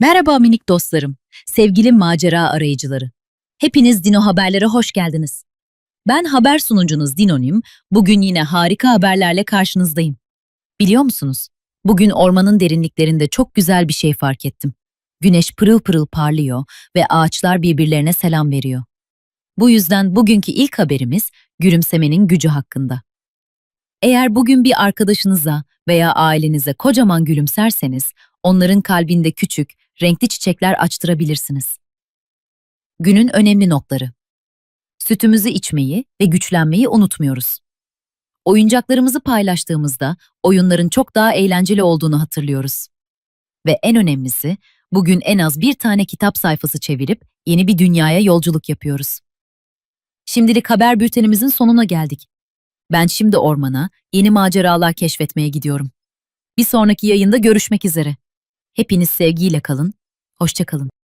Merhaba minik dostlarım, sevgili macera arayıcıları. Hepiniz Dino Haberlere hoş geldiniz. Ben haber sunucunuz Dinonim, bugün yine harika haberlerle karşınızdayım. Biliyor musunuz? Bugün ormanın derinliklerinde çok güzel bir şey fark ettim. Güneş pırıl pırıl parlıyor ve ağaçlar birbirlerine selam veriyor. Bu yüzden bugünkü ilk haberimiz gülümsemenin gücü hakkında. Eğer bugün bir arkadaşınıza veya ailenize kocaman gülümserseniz, onların kalbinde küçük, renkli çiçekler açtırabilirsiniz. Günün önemli notları. Sütümüzü içmeyi ve güçlenmeyi unutmuyoruz. Oyuncaklarımızı paylaştığımızda oyunların çok daha eğlenceli olduğunu hatırlıyoruz. Ve en önemlisi, bugün en az bir tane kitap sayfası çevirip yeni bir dünyaya yolculuk yapıyoruz. Şimdilik haber bültenimizin sonuna geldik. Ben şimdi ormana yeni maceralar keşfetmeye gidiyorum. Bir sonraki yayında görüşmek üzere. Hepiniz sevgiyle kalın, hoşça kalın.